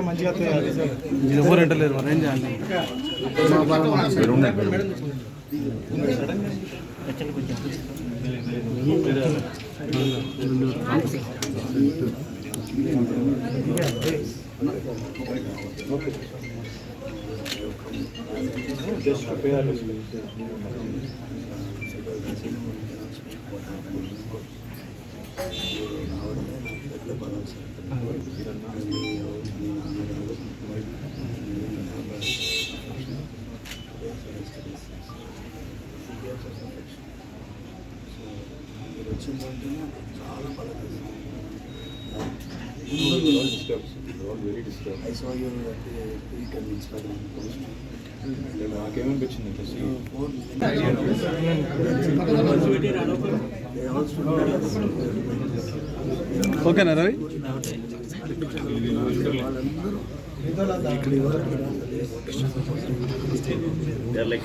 మంచిగా మంచిగా వస్తాయి కదా. ఎవరు ఎంటలేరు మరి ఏం చేయాలి I saw your uh, tweet on Instagram post. నాకేమనిపించింది అంటే see, Four They all students. ఓకేనా రవి వాళ్ళందరూ ఇక్కడ ఇవ్వాలి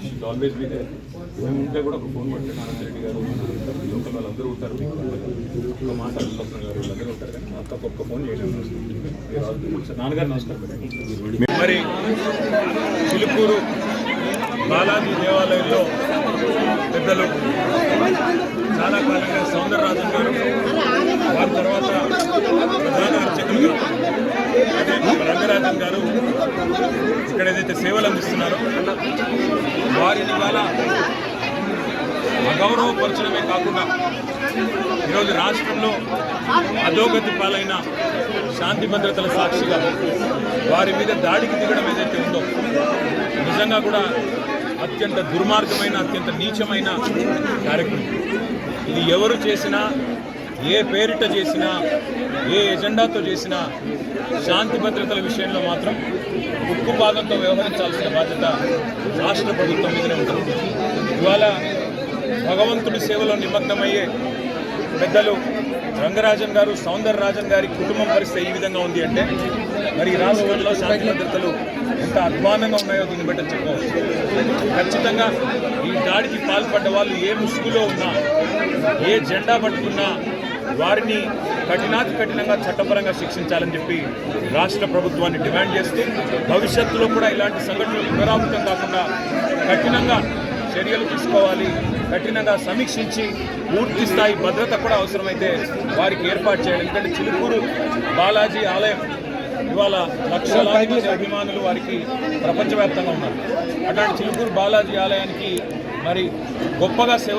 she'll always be there. మేము ఉంటే కూడా ఒక ఫోన్ పట్టే నారాయణ రెడ్డి గారు లోకల్ వాళ్ళందరూ ఉంటారు ఒక మాట అల్లుప్రసన్న గారు వీళ్ళందరూ ఉంటారు కానీ మా అక్కకు ఒక్క ఫోన్ చేయడం నాన్నగారు నమస్కారం పెట్టండి. మరి చిలుకూరు బాలాజీ దేవాలయంలో పెద్దలు చాలా కాలంగా సౌందరరాజన్ గారు వారి తర్వాత ప్రధాన అర్చకులు రంగరాజన్ గారు ఇక్కడ ఏదైతే సేవలు అందిస్తున్నారో వారిని ఇవాళ అగౌరవపరచడమే కాకుండా ఈరోజు రాష్ట్రంలో అధోగతి పాలైన శాంతి భద్రతల సాక్షిగా వారి మీద దాడికి దిగడం ఏదైతే ఉందో నిజంగా కూడా అత్యంత దుర్మార్గమైన అత్యంత నీచమైన కార్యక్రమం. ఇది ఎవరు చేసినా ఏ పేరిట చేసినా ఏ ఎజెండాతో చేసినా శాంతి భద్రతల విషయంలో మాత్రం ఉక్కు భాగంతో వ్యవహరించాల్సిన బాధ్యత రాష్ట్ర ప్రభుత్వం మీదనే ఉంటుంది. ఇవాళ భగవంతుడి సేవలో నిమగ్నమయ్యే పెద్దలు రంగరాజన్ గారు సౌందర రాజన్ గారి కుటుంబం పరిస్థితి ఈ విధంగా ఉంది అంటే మరి ఈ రాష్ట్రంలో శాంతి భద్రతలు ఎంత అధ్వానంగా ఉన్నాయో దీన్ని బట్టి చెప్పవచ్చు ఖచ్చితంగా ఈ దాడికి పాల్పడ్డ వాళ్ళు ఏ ముసుగులో ఉన్నా ఏ జెండా పట్టుకున్నా వారిని కఠినాతి కఠినంగా చట్టపరంగా శిక్షించాలని చెప్పి రాష్ట్ర ప్రభుత్వాన్ని డిమాండ్ చేస్తూ భవిష్యత్తులో కూడా ఇలాంటి సంఘటనలు పునరావృతం కాకుండా కఠినంగా చర్యలు తీసుకోవాలి కఠినంగా సమీక్షించి పూర్తి స్థాయి భద్రత కూడా అవసరమైతే వారికి ఏర్పాటు చేయాలి. ఎందుకంటే చిలుకూరు బాలాజీ ఆలయం ఇవాళ లక్షలాది మంది అభిమానులు వారికి ప్రపంచవ్యాప్తంగా ఉన్నారు. అట్లాంటి చిలుకూరు బాలాజీ ఆలయానికి మరి గొప్పగా సేవ